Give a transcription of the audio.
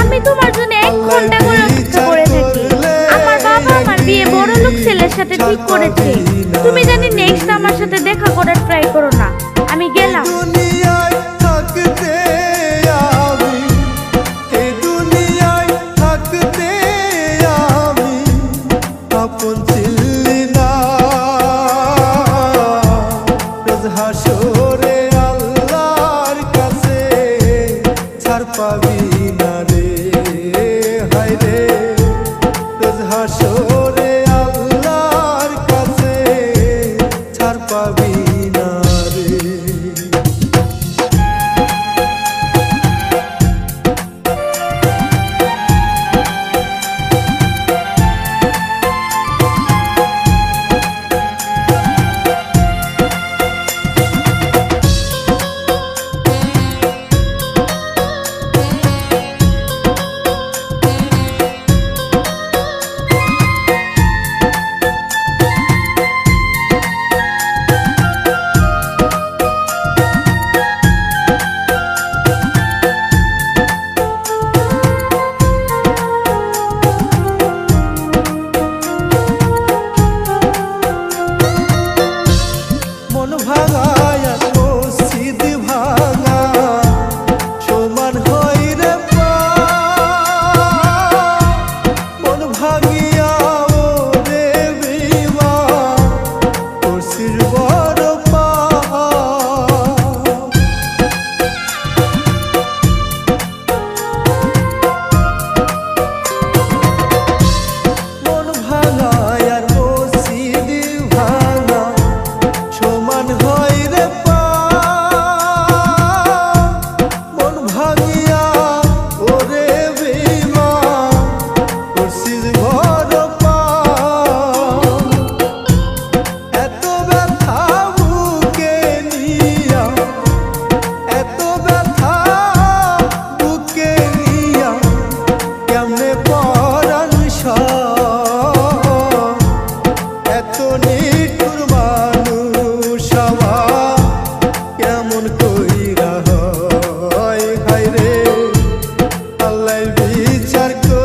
আমি তোমার জন্য এক ঘণ্টা করে অপেক্ষা বড় লোক ছেলের সাথে ঠিক করেছি। তুমি জানি নেক্সট আমার সাথে দেখা বিচার কর।